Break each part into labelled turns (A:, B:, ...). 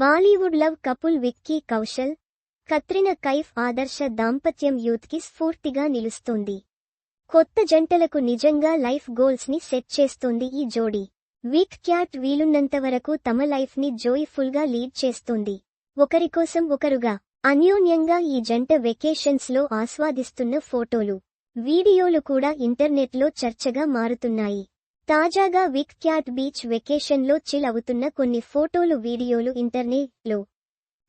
A: Bollywood love couple Vicky Kaushal Katrina Kaif ఆదర్శ దాంపత్యం యూత్కి స్ఫూర్తిగా నిలుస్తోంది. కొత్త జంటలకు నిజంగా లైఫ్ గోల్స్ని సెట్ చేస్తోంది ఈ జోడీ. వీక్ క్యాట్ వీలున్నంతవరకు తమ లైఫ్ని జోయిఫుల్గా లీడ్ చేస్తుంది. ఒకరికోసం ఒకరుగా అన్యోన్యంగా ఈ జంట వెకేషన్స్లో ఆస్వాదిస్తున్న ఫోటోలు వీడియోలు కూడా ఇంటర్నెట్లో చర్చగా మారుతున్నాయి. తాజాగా విక్ క్యాట్ బీచ్ వెకేషన్లో చిల్ అవుతున్న కొన్ని ఫోటోలు వీడియోలు ఇంటర్నెట్లో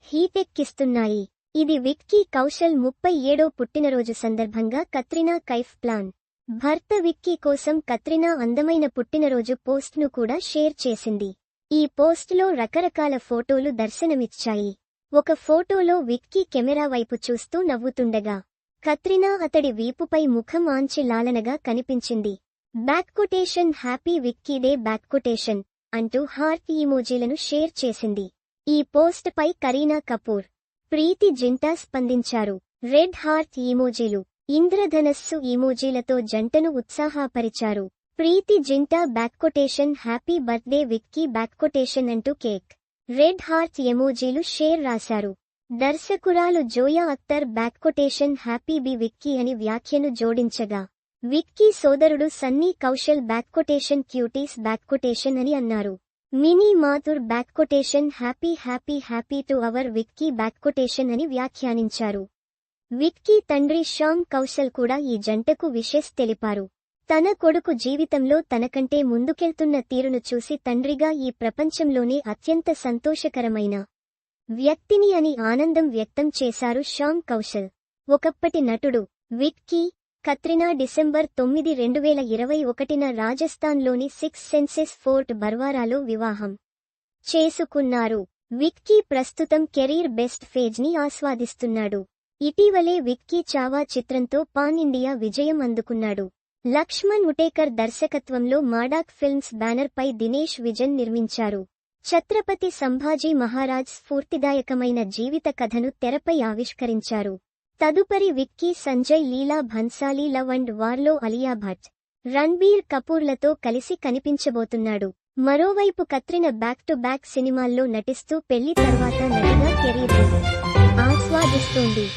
A: హీటెక్కిస్తున్నాయి. ఇది విక్కీ కౌశల్ ముప్పై ఏడో పుట్టినరోజు సందర్భంగా కత్రినా కైఫ్ ప్లాన్. భర్త విక్కీ కోసం కత్రినా అందమైన పుట్టినరోజు పోస్ట్ను కూడా షేర్ చేసింది. ఈ పోస్టులో రకరకాల ఫోటోలు దర్శనమిచ్చాయి. ఒక ఫోటోలో విక్కీ కెమెరా వైపు చూస్తూ నవ్వుతుండగా కత్రినా అతడి వీపుపై ముఖం ఆంచి లాలనగా కనిపించింది. Back quotation happy Vicky day back quotation అంటూ హార్ట్ ఈమోజీలను షేర్ చేసింది. ఈ పోస్ట్ పై కరీనా కపూర్ ప్రీతి జింటా స్పందించారు. రెడ్ హార్ట్ ఈమోజీలు ఇంద్రధనస్సు ఈమోజీలతో జంటను ఉత్సాహపరిచారు. Preity Zinta back quotation happy birthday Vicky back quotation అంటూ కేక్ రెడ్ హార్ట్ ఎమోజీలు షేర్ రాశారు. దర్శకురాలు Zoya Akhtar back quotation happy B Vicky అని వ్యాఖ్యను జోడించగా విక్కీ సోదరుడు Sunny Kaushal back quotation cuties back quotation అని అన్నారు. Mini Mathur back quotation happy happy happy to our Vicky back quotation అని వ్యాఖ్యానించారు. విక్కీ తండ్రి శ్యామ్ కౌశల్ కూడా ఈ జంటకు విషెస్ తెలిపారు. తన కొడుకు జీవితంలో తనకంటే ముందుకెళ్తున్న తీరును చూసి తండ్రిగా ఈ ప్రపంచంలోనే అత్యంత సంతోషకరమైన వ్యక్తిని అని ఆనందం వ్యక్తం చేశారు శ్యామ్ కౌశల్. ఒకప్పటి నటుడు విక్కీ కత్రినా డిసెంబర్ తొమ్మిది రెండు వేల ఇరవై ఒకటిన రాజస్థాన్లోని సిక్స్ సెన్సెస్ ఫోర్ట్ బర్వారాలో వివాహం చేసుకున్నారు. విక్కీ ప్రస్తుతం కెరీర్ బెస్ట్ ఫేజ్ని ఆస్వాదిస్తున్నాడు. ఇటీవలే విక్కీ చావా చిత్రంతో పాన్ ఇండియా విజయం అందుకున్నాడు. లక్ష్మణ్ ఉటేకర్ దర్శకత్వంలో మాడాక్ ఫిల్మ్స్ బ్యానర్ పై దినేష్ విజన్ నిర్మించారు. ఛత్రపతి సంభాజీ మహారాజ్ స్ఫూర్తిదాయకమైన జీవిత కథను తెరపై ఆవిష్కరించారు. తదుపరి విక్కీ సంజయ్ లీలా భన్సాలీ లవ్ అండ్ వార్లో అలియా భట్. రణ్బీర్ కపూర్లతో కలిసి కనిపించబోతున్నాడు. మరోవైపు కత్రిన బ్యాక్ టు బ్యాక్ సినిమాల్లో నటిస్తూ పెళ్ళి తర్వాత నటిగా కెరీర్ ఆస్వాదిస్తోంది.